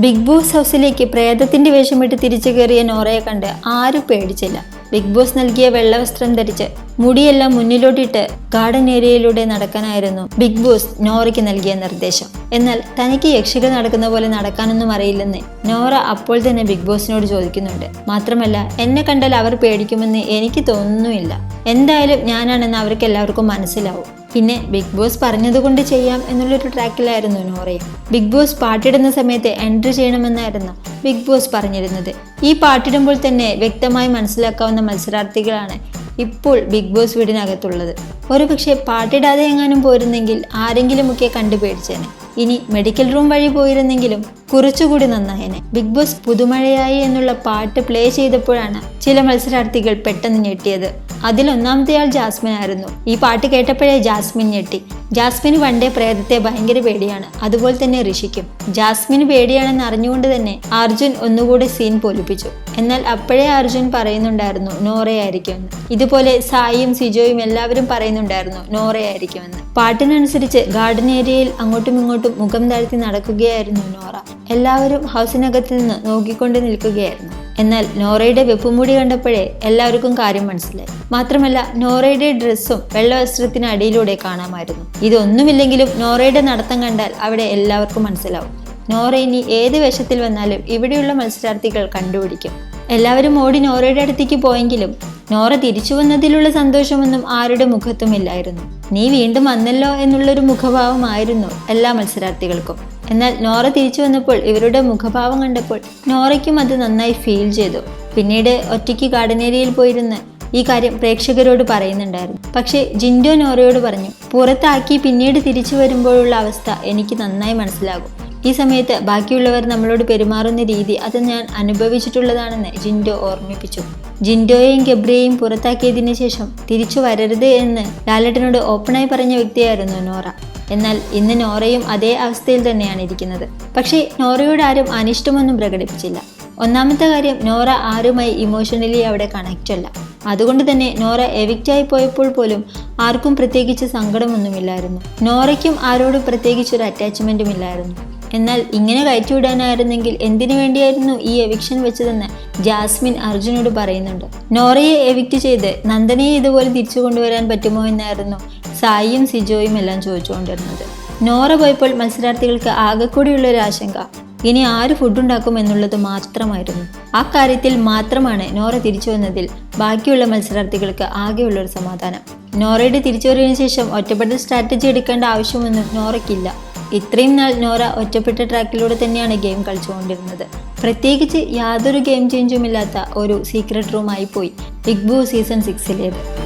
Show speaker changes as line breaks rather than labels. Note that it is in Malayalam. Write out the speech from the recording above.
ബിഗ് ബോസ് ഹൗസിലേക്ക് പ്രേതത്തിന്റെ വേഷമിട്ട് തിരിച്ചു കയറിയ നോറയെ കണ്ട് ആരും പേടിച്ചില്ല. ബിഗ് ബോസ് നൽകിയ വെള്ളവസ്ത്രം ധരിച്ച് മുടിയെല്ലാം മുന്നിലോട്ടിട്ട് ഗാർഡൻ ഏരിയയിലൂടെ നടക്കാനായിരുന്നു ബിഗ് ബോസ് നോറയ്ക്ക് നൽകിയ നിർദ്ദേശം. എന്നാൽ തനിക്ക് യക്ഷികൾ നടക്കുന്ന പോലെ നടക്കാനൊന്നും അറിയില്ലെന്ന് നോറ അപ്പോൾ തന്നെ ബിഗ് ബോസിനോട് ചോദിക്കുന്നുണ്ട്. മാത്രമല്ല എന്നെ കണ്ടാൽ അവർ പേടിക്കുമെന്ന് എനിക്ക് തോന്നുന്നുമില്ല. എന്തായാലും ഞാനാണെന്ന് അവർക്ക് എല്ലാവർക്കും മനസ്സിലാവും. പിന്നെ ബിഗ് ബോസ് പറഞ്ഞതുകൊണ്ട് ചെയ്യാം എന്നുള്ളൊരു ട്രാക്കിലായിരുന്നു നോറയും ബിഗ് ബോസ് പാട്ടിടുന്ന സമയത്ത് എൻട്രി ചെയ്യണമെന്നായിരുന്നു ബിഗ് ബോസ് പറഞ്ഞിരുന്നത്. ഈ പാട്ടിടുമ്പോൾ തന്നെ വ്യക്തമായി മനസ്സിലാക്കാവുന്ന മത്സരാർത്ഥികളാണ് ഇപ്പോൾ ബിഗ് ബോസ് വീടിനകത്തുള്ളത്. ഒരുപക്ഷെ പാട്ടിടാതെ എങ്ങാനും പോരുന്നെങ്കിൽ ആരെങ്കിലുമൊക്കെ കണ്ടു പേടിച്ചേനെ ഇനി മെഡിക്കൽ റൂം വഴി പോയിരുന്നെങ്കിലും കുറച്ചുകൂടി നന്നായനെ. ബിഗ് ബോസ് പുതുമഴയായി എന്നുള്ള പാട്ട് പ്ലേ ചെയ്തപ്പോഴാണ് ചില മത്സരാർത്ഥികൾ പെട്ടെന്ന് ഞെട്ടിയത്. അതിലൊന്നാമത്തെ ആൾ ജാസ്മിൻ ആയിരുന്നു. ഈ പാട്ട് കേട്ടപ്പോഴേ ജാസ്മിൻ ഞെട്ടി. ജാസ്മിന് പണ്ടേ പ്രേതത്തെ ഭയങ്കര പേടിയാണ്. അതുപോലെ തന്നെ ഋഷിക്കും. ജാസ്മിന് പേടിയാണെന്ന് അറിഞ്ഞുകൊണ്ട് തന്നെ അർജുൻ ഒന്നുകൂടി സീൻ പൊലിപ്പിച്ചു. എന്നാൽ അപ്പോഴേ അർജുൻ പറയുന്നുണ്ടായിരുന്നു നോറയായിരിക്കുമെന്ന് ഇതുപോലെ സായിയും സിജോയും എല്ലാവരും പറയുന്നുണ്ടായിരുന്നു നോറയായിരിക്കുമെന്ന് പാട്ടിനനുസരിച്ച് ഗാർഡൻ ഏരിയയിൽ അങ്ങോട്ടും ഇങ്ങോട്ടും മുഖം താഴ്ത്തി നടക്കുകയായിരുന്നു നോറ. എല്ലാവരും ഹൗസിനകത്ത് നിന്ന് നോക്കിക്കൊണ്ട് നിൽക്കുകയായിരുന്നു. എന്നാൽ നോറയുടെ വെപ്പുമുടി കണ്ടപ്പോഴേ എല്ലാവർക്കും കാര്യം മനസ്സിലായി. മാത്രമല്ല നോറയുടെ ഡ്രസ്സും വെള്ളവസ്ത്രത്തിന് അടിയിലൂടെ കാണാമായിരുന്നു. ഇതൊന്നുമില്ലെങ്കിലും നോറയുടെ നടത്തം കണ്ടാൽ അവിടെ എല്ലാവർക്കും മനസ്സിലാവും. നോറ ഇനി ഏത് വേഷത്തിൽ വന്നാലും ഇവിടെയുള്ള മത്സരാർത്ഥികൾ കണ്ടുപിടിക്കും. എല്ലാവരും ഓടി നോറയുടെ അടുത്തേക്ക് പോയെങ്കിലും നോറ തിരിച്ചു വന്നതിലുള്ള സന്തോഷമൊന്നും ആരുടെ മുഖത്തുമില്ലായിരുന്നു നീ വീണ്ടും വന്നല്ലോ എന്നുള്ളൊരു മുഖഭാവമായിരുന്നു എല്ലാ മത്സരാർത്ഥികൾക്കും. എന്നാൽ നോറ തിരിച്ചു വന്നപ്പോൾ ഇവരുടെ മുഖഭാവം കണ്ടപ്പോൾ നോറയ്ക്കും അത് നന്നായി ഫീൽ ചെയ്തു. പിന്നീട് ഒറ്റയ്ക്ക് ഗാർഡനേരിയയിൽ പോയിരുന്ന് ഈ കാര്യം പ്രേക്ഷകരോട് പറയുന്നുണ്ടായിരുന്നു. പക്ഷേ ജിൻഡോ നോറയോട് പറഞ്ഞു പുറത്താക്കി പിന്നീട് തിരിച്ചു വരുമ്പോഴുള്ള അവസ്ഥ എനിക്ക് നന്നായി മനസ്സിലാകും. ഈ സമയത്ത് ബാക്കിയുള്ളവർ നമ്മളോട് പെരുമാറുന്ന രീതി അത് ഞാൻ അനുഭവിച്ചിട്ടുള്ളതാണെന്ന് ജിൻഡോ ഓർമ്മിപ്പിച്ചു. ജിൻഡോയെയും ഗബ്രിയെയും പുറത്താക്കിയതിനു ശേഷം തിരിച്ചു വരരുത് എന്ന് ലാലട്ടനോട് ഓപ്പണായി പറഞ്ഞ വ്യക്തിയായിരുന്നു നോറ. എന്നാൽ ഇന്ന് നോറയും അതേ അവസ്ഥയിൽ തന്നെയാണ് ഇരിക്കുന്നത്. പക്ഷേ നോറയോട് ആരും അനിഷ്ടമൊന്നും പ്രകടിപ്പിച്ചില്ല. ഒന്നാമത്തെ കാര്യം നോറ ആരുമായി ഇമോഷണലി അവിടെ കണക്റ്റ് അല്ല. അതുകൊണ്ട് തന്നെ നോറ എവിക്റ്റായി പോയപ്പോൾ പോലും ആർക്കും പ്രത്യേകിച്ച് സങ്കടമൊന്നുമില്ലായിരുന്നു. നോറയ്ക്കും ആരോടും പ്രത്യേകിച്ച് ഒരു അറ്റാച്ച്മെന്റും ഇല്ലായിരുന്നു. എന്നാൽ ഇങ്ങനെ കയറ്റിവിടാനായിരുന്നെങ്കിൽ എന്തിനു വേണ്ടിയായിരുന്നു ഈ എവിക്ഷൻ വെച്ചതെന്ന് ജാസ്മിൻ അർജുനോട് പറയുന്നുണ്ട്. നോറയെ എവിക്റ്റ് ചെയ്ത് നന്ദനയെ ഇതുപോലെ തിരിച്ചു കൊണ്ടുവരാൻ പറ്റുമോ എന്നായിരുന്നു സായിയും സിജോയും എല്ലാം ചോദിച്ചുകൊണ്ടിരുന്നത്. നോറ പോയപ്പോൾ മത്സരാർത്ഥികൾക്ക് ആകെക്കൂടിയുള്ള ഒരു ആശങ്ക. ഇനി ആര് ഫുഡ് ഉണ്ടാക്കും എന്നുള്ളത് മാത്രമായിരുന്നു. ആ കാര്യത്തിൽ മാത്രമാണ് നോറ തിരിച്ചു വന്നതിൽ ബാക്കിയുള്ള മത്സരാർത്ഥികൾക്ക് ആകെയുള്ള ഒരു സമാധാനം. നോറയുടെ തിരിച്ചുവരവിന് ശേഷം ഒറ്റപ്പെട്ട സ്ട്രാറ്റജി എടുക്കേണ്ട ആവശ്യമൊന്നും നോറയ്ക്കില്ല. ഇത്രയും നാൾ നോറ ഒറ്റപ്പെട്ട ട്രാക്കിലൂടെ തന്നെയാണ് ഗെയിം കളിച്ചുകൊണ്ടിരുന്നത്. പ്രത്യേകിച്ച് യാതൊരു ഗെയിം ചേഞ്ചും ഇല്ലാത്ത ഒരു സീക്രട്ട് റൂമായി പോയി. Big boss season സിക്സിലേത്